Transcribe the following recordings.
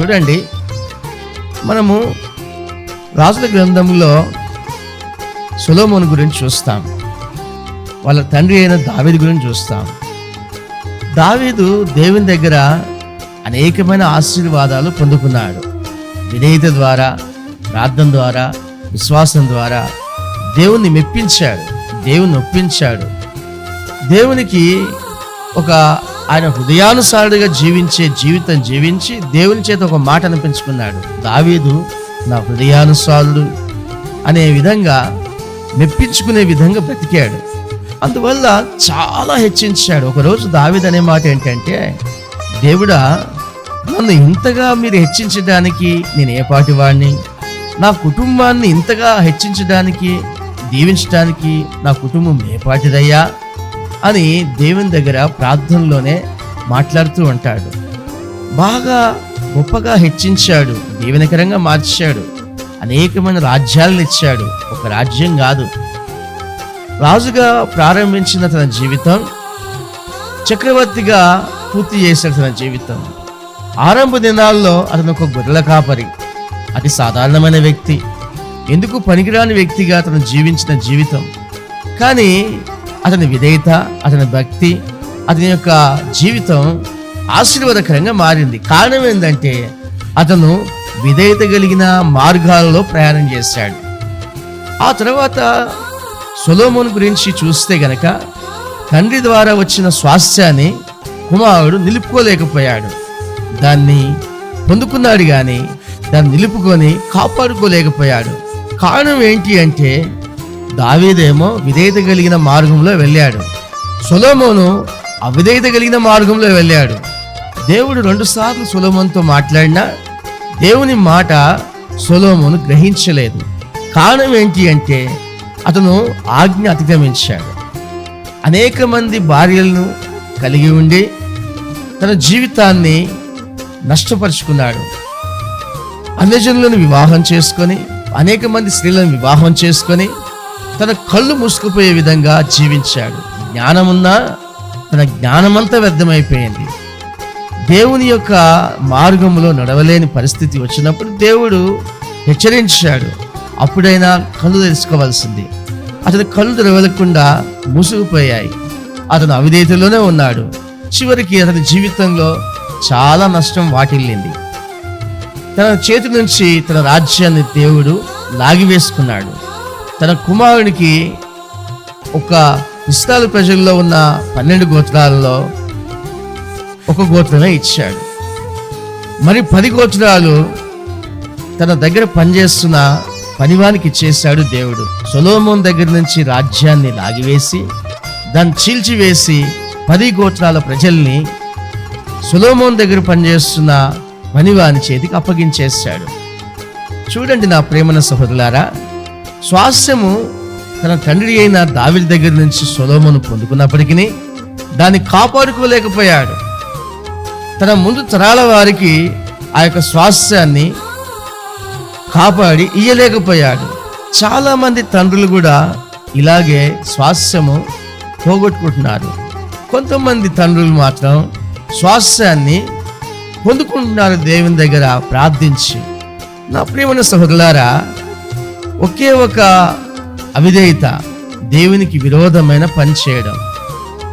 చూడండి. మనము రాజుల గ్రంథంలో సులోమోని గురించి చూస్తాం. వాళ్ళ తండ్రి అయిన దావీదు గురించి చూస్తాం. దావీదు దేవుని దగ్గర అనేకమైన ఆశీర్వాదాలు పొందుకున్నాడు. విధేయత ద్వారా ప్రార్థన ద్వారా విశ్వాసం ద్వారా దేవుణ్ణి మెప్పించాడు. దేవుని ఒప్పించాడు. దేవునికి ఒక ఆయన హృదయానుసారుడిగా జీవించే జీవితం జీవించి దేవుని చేత ఒక మాట అనిపించుకున్నాడు. దావీదు నా హృదయానుసారుడు అనే విధంగా మెప్పించుకునే విధంగా బ్రతికాడు. అందువల్ల చాలా హెచ్చించాడు. ఒకరోజు దావీద్ అనే మాట ఏంటంటే దేవుడా నన్ను ఇంతగా మీరు హెచ్చించడానికి నేను ఏ పాటి వాడిని నా కుటుంబాన్ని ఇంతగా హెచ్చించడానికి దీవించడానికి నా కుటుంబం ఏ పాటిదయ్యా? అని దేవుని దగ్గర ప్రార్థనలోనే మాట్లాడుతూ ఉంటాడు. బాగా గొప్పగా హెచ్చించాడు దీవెనకరంగా మార్చాడు అనేకమైన రాజ్యాలను ఇచ్చాడు. ఒక రాజ్యం కాదు. రాజుగా ప్రారంభించిన తన జీవితం చక్రవర్తిగా పూర్తి చేశాడు తన జీవితం. ఆరంభ దినాల్లో అతను ఒక గొర్రెల కాపరి అతి సాధారణమైన వ్యక్తి. ఎందుకు పనికిరాని వ్యక్తిగా అతను జీవించిన జీవితం? కానీ అతని విధేయత అతని భక్తి అతని యొక్క జీవితం ఆశీర్వాదకరంగా మారింది. కారణం ఏంటంటే అతను విధేయత కలిగిన మార్గాలలో ప్రయాణం చేశాడు. ఆ తర్వాత సొలోమోన్ గురించి చూస్తే గనక తండ్రి ద్వారా వచ్చిన స్వాస్థ్యాన్ని కుమారుడు నిలుపుకోలేకపోయాడు. దాన్ని పొందుకున్నాడు కానీ దాన్ని నిలుపుకొని కాపాడుకోలేకపోయాడు. కారణం ఏంటి అంటే దావీదేమో విధేయత కలిగిన మార్గంలో వెళ్ళాడు. సులోమోను అవిధేయత కలిగిన మార్గంలో వెళ్ళాడు. దేవుడు రెండుసార్లు సొలోమోన్తో మాట్లాడినా దేవుని మాట సులోమోను గ్రహించలేదు. కారణం ఏంటి అంటే అతను ఆజ్ఞ అతిక్రమించాడు. అనేక మంది భార్యలను కలిగి ఉండి తన జీవితాన్ని నష్టపరుచుకున్నాడు. అన్యజనులను వివాహం చేసుకొని అనేక మంది స్త్రీలను వివాహం చేసుకొని తన కళ్ళు మూసుకుపోయే విధంగా జీవించాడు. జ్ఞానమున్నా తన జ్ఞానమంతా వ్యర్థమైపోయింది. దేవుని యొక్క మార్గంలో నడవలేని పరిస్థితి వచ్చినప్పుడు దేవుడు హెచ్చరించాడు. అప్పుడైనా కళ్ళు తెలుసుకోవాల్సింది అతని కళ్ళు తెరవలకుండా మూసుకుపోయాయి. అతను అవిధేయతలోనే ఉన్నాడు. చివరికి అతని జీవితంలో చాలా నష్టం వాటిల్లింది. తన చేతి నుంచి తన రాజ్యాన్ని దేవుడు లాగివేసుకున్నాడు. తన కుమారునికి ఒక ఇస్రాయల్ ప్రజల్లో ఉన్న పన్నెండు గోత్రాలలో ఒక గోత్రమే ఇచ్చాడు. మరి పది గోత్రాలు తన దగ్గర పనిచేస్తున్న పనివానికి ఇచ్చేశాడు దేవుడు. సొలోమోన్ దగ్గర నుంచి రాజ్యాన్ని లాగివేసి దాన్ని చీల్చివేసి పది గోత్రాల ప్రజల్ని సొలోమోన్ దగ్గర పనిచేస్తున్న పనివాని చేతికి అప్పగించేశాడు. చూడండి నా ప్రేమన సహోదరులారా స్వాస్యము తన తండ్రి అయిన దావిడి దగ్గర నుంచి సొలోమును పొందుకున్నప్పటికీ దాన్ని కాపాడుకోలేకపోయాడు. తన ముందు తరాల వారికి ఆ యొక్క స్వాస్యాన్ని కాపాడి ఇయ్యలేకపోయాడు. చాలామంది తండ్రులు కూడా ఇలాగే స్వాస్యము పోగొట్టుకుంటున్నారు. కొంతమంది తండ్రులు మాత్రం స్వాస్యాన్ని పొందుకుంటున్నారు దేవుని దగ్గర ప్రార్థించి. నా ప్రియమైన సహోదరులారా ఒకే ఒక అవిధేయత దేవునికి విరోధమైన పని చేయడం.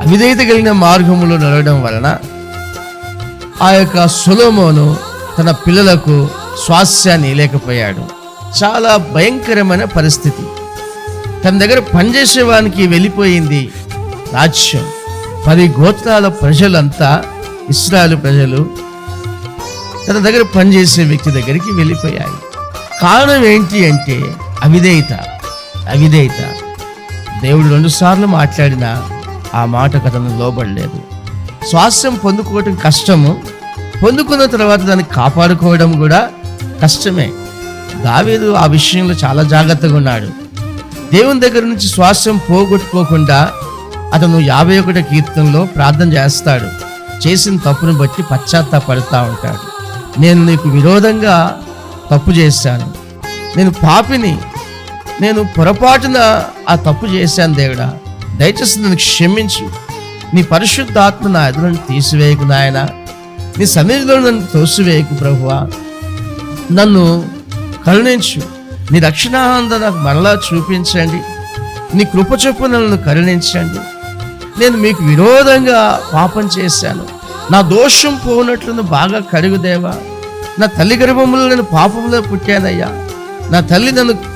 అవిధేయత కలిగిన మార్గములో నడవడం వలన ఆ యొక్క సొలోమోను తన పిల్లలకు స్వాస్యాన్ని లేకపోయాడు చాలా భయంకరమైన పరిస్థితి. తన దగ్గర పనిచేసేవానికి వెళ్ళిపోయింది రాజ్యం. పది గోత్రాల ప్రజలంతా ఇస్రాయల్ ప్రజలు తన దగ్గర పనిచేసే వ్యక్తి దగ్గరికి వెళ్ళిపోయాయి. కారణం ఏంటి అంటే అవిధేయత అవిధేయత. దేవుడు రెండుసార్లు మాట్లాడిన ఆ మాటకు అతను లోబడలేదు. స్వాస్థ్యం పొందుకోవటం కష్టము. పొందుకున్న తర్వాత దాన్ని కాపాడుకోవడం కూడా కష్టమే. దావేదు ఆ విషయంలో చాలా జాగ్రత్తగా ఉన్నాడు. దేవుని దగ్గర నుంచి స్వాస్థ్యం పోగొట్టుకోకుండా అతను యాభై ఒకటి కీర్తనలో ప్రార్థన చేస్తాడు. చేసిన తప్పును బట్టి పశ్చాత్తాపడుతూ ఉంటాడు. నేను నీకు విరోధంగా తప్పు చేశాను. నేను పాపిని నేను పొరపాటున ఆ తప్పు చేశాను దేవుడా. దయచేసి నన్ను క్షమించు. నీ పరిశుద్ధ ఆత్మ నా ఎదురుని తీసివేయకు నాయన. నీ సన్నిధిలో నన్ను తోసివేయకు ప్రభువా. నన్ను కరుణించు. నీ రక్షణానంద నాకు మరలా చూపించండి. నీ కృప చొప్పు నన్ను కరుణించండి. నేను మీకు విరోధంగా పాపం చేశాను. నా దోషం పోనట్లను బాగా కరుగుదేవా నా తల్లి గర్భములు నేను పాపంలో పుట్టానయ్యా. నా తల్లి నన్ను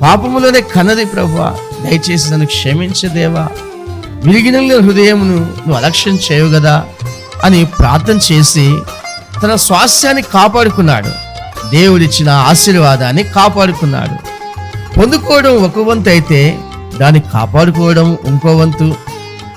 పాపములోనే కన్నది ప్రభు దయచేసి నన్ను క్షమించదేవా విరిగిన హృదయమును నువ్వు అలక్ష్యం చేయవు కదా అని ప్రార్థన చేసి తన స్వాస్థ్యాన్ని కాపాడుకున్నాడు. దేవుడిచ్చిన ఆశీర్వాదాన్ని కాపాడుకున్నాడు. పొందుకోవడం ఒక వంతు అయితే దాన్ని కాపాడుకోవడం ఇంకో వంతు.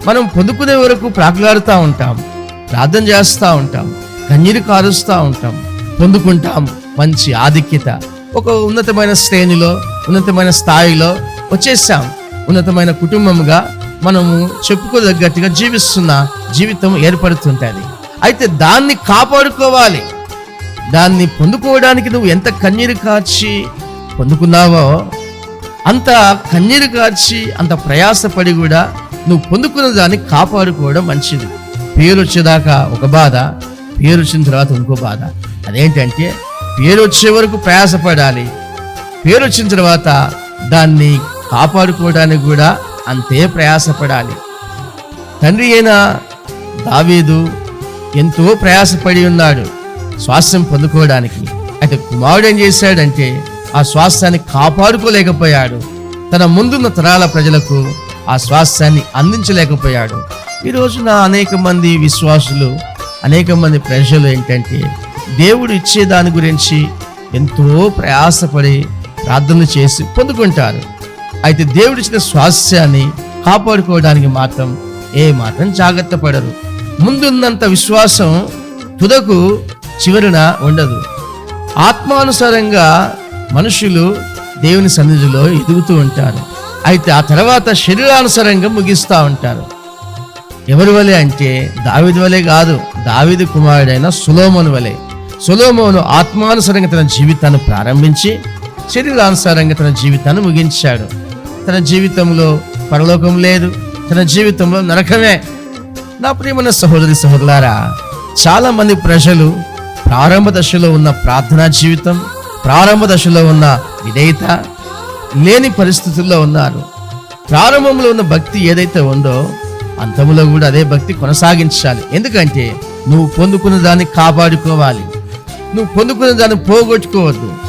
మనం పొందుకునే వరకు ప్రాకులాడుతూ ఉంటాం ప్రార్థన చేస్తూ ఉంటాం కన్నీరు కారుస్తూ ఉంటాం పొందుకుంటాం. మంచి ఆధిక్యత. ఒక ఉన్నతమైన శ్రేణిలో ఉన్నతమైన స్థాయిలో వచ్చేసాం ఉన్నతమైన కుటుంబముగా మనము చెప్పుకోదగ్గట్టుగా జీవిస్తున్న జీవితం ఏర్పడుతుంటుంది. అయితే దాన్ని కాపాడుకోవాలి. దాన్ని పొందుకోవడానికి నువ్వు ఎంత కన్నీరు కార్చి పొందుకున్నావో అంత కన్నీరు కార్చి అంత ప్రయాసపడి కూడా నువ్వు పొందుకున్న దాన్ని కాపాడుకోవడం మంచిది. పేరు వచ్చేదాకా ఒక బాధ పేరు వచ్చిన తర్వాత ఇంకో బాధ. అదేంటంటే పేరు వచ్చే వరకు ప్రయాసపడాలి. పేరు వచ్చిన తర్వాత దాన్ని కాపాడుకోవడానికి కూడా అంతే ప్రయాసపడాలి. తండ్రి అయిన దావీదు ఎంతో ప్రయాసపడి ఉన్నాడు స్వాస్థ్యం పొందుకోవడానికి. అయితే కుమారుడు ఏం చేశాడంటే ఆ స్వాస్థ్యాన్ని కాపాడుకోలేకపోయాడు. తన ముందున్న తరాల ప్రజలకు ఆ స్వాస్థ్యాన్ని అందించలేకపోయాడు. ఈ రోజున అనేక మంది విశ్వాసులు అనేక మంది ప్రజలు ఏంటంటే దేవుడు ఇచ్చే దాని గురించి ఎంతో ప్రయాసపడి ప్రార్థనలు చేసి పొందుకుంటారు. అయితే దేవుడిచ్చిన స్వాస్థ్యాన్ని కాపాడుకోవడానికి మాత్రం ఏ మాత్రం జాగ్రత్త పడరు. ముందున్నంత విశ్వాసం తుదకు చివరిన ఉండదు. ఆత్మానుసారంగా మనుషులు దేవుని సన్నిధిలో ఎదుగుతూ ఉంటారు. అయితే ఆ తర్వాత శరీరానుసారంగా ముగిస్తూ ఉంటారు. ఎవరి వలె అంటే దావిది వలె కాదు దావిది కుమారుడైన సులోమోను వలె. సులోమోను ఆత్మానుసరంగా తన జీవితాన్ని ప్రారంభించి శరీరానుసారంగా తన జీవితాన్ని ముగించాడు. తన జీవితంలో పరలోకం లేదు. తన జీవితంలో నరకమే. నా ప్రియమైన సహోదరి సహోదరులారా చాలా మంది ప్రజలు ప్రారంభ దశలో ఉన్న ప్రార్థనా జీవితం ప్రారంభ దశలో ఉన్న విధేయత లేని పరిస్థితుల్లో ఉన్నారు. ప్రారంభంలో ఉన్న భక్తి ఏదైతే ఉందో అంతములో కూడా అదే భక్తి కొనసాగించాలి. ఎందుకంటే నువ్వు పొందుకున్న దాన్ని కాపాడుకోవాలి. నువ్వు పొందుకున్న దాన్ని పోగొట్టుకోవద్దు.